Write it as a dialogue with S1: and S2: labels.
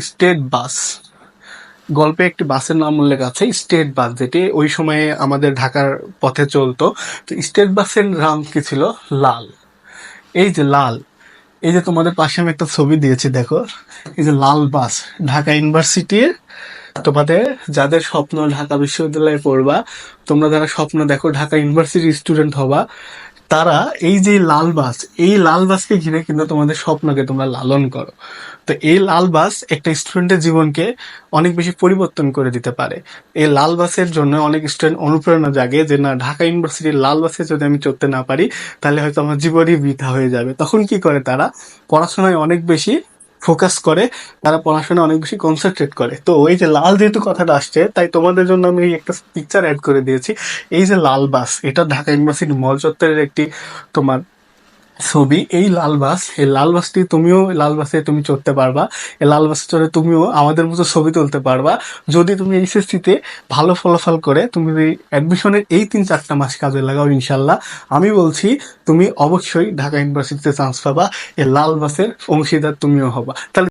S1: State bus. গল্পে একটি বাসের নাম উল্লেখ আছে, স্টেট বাস, যেটি ওই সময়ে আমাদের ঢাকার পথে চলতো। তো স্টেট বাসের রং কি ছিল? লাল। এই যে লাল, এই যে তোমাদের পাশে আমি একটা ছবি দিয়েছি, দেখো। এই যে লাল বাস, ঢাকা ইউনিভার্সিটির। তোমাদের যাদের স্বপ্ন ঢাকা বিশ্ববিদ্যালয়ে পড়বা, তোমরা যারা স্বপ্ন দেখো, ঢাকা ইউনিভার্সিটির স্টুডেন্ট হবা তারা এই যে লাল বাস, এই লাল বাসকে ঘিরে কিন্তু তোমাদের স্বপ্নকে তোমরা লালন করো। তো এই লাল বাস একটা স্টুডেন্টের জীবনকে অনেক বেশি পরিবর্তন করে দিতে পারে। এই লাল বাসের জন্য অনেক স্টুডেন্ট অনুপ্রেরণা জাগে যে, না, ঢাকা ইউনিভার্সিটির লাল বাসে যদি আমি চড়তে না পারি, তাহলে হয়তো আমার জীবনই বৃথা হয়ে যাবে। তখন কি করে তারা? পড়াশোনায় অনেক বেশি ফোকাস করে, তারা পড়াশোনা অনেক বেশি কনসেন্ট্রেট করে। তো ওই যে লাল যেহেতু কথাটা আসছে, তাই তোমাদের জন্য আমি এই একটা পিকচার অ্যাড করে দিয়েছি। এই যে লাল বাস, এটা ঢাকা ইউনিভার্সিটি মল চত্বরের একটি তোমার ছবি, এই লাল বাস, এই লাল বাসটি তুমিও লাল বাসে তুমি চড়তে পারবা। এই লাল বাসে চড়ে তুমিও আমাদের মতো ছবি তুলতে পারবা। যদি তুমি এইচএসসিতে ভালো ফলাফল করে, তুমি অ্যাডমিশনের এই তিন, চারটা মাস কাজে লাগাও, ইনশাল্লাহ। আমি বলছি, তুমি অবশ্যই ঢাকা ইউনিভার্সিটিতে চান্স পাবা, এই লাল বাসের অংশীদার তুমিও হবা। তাহলে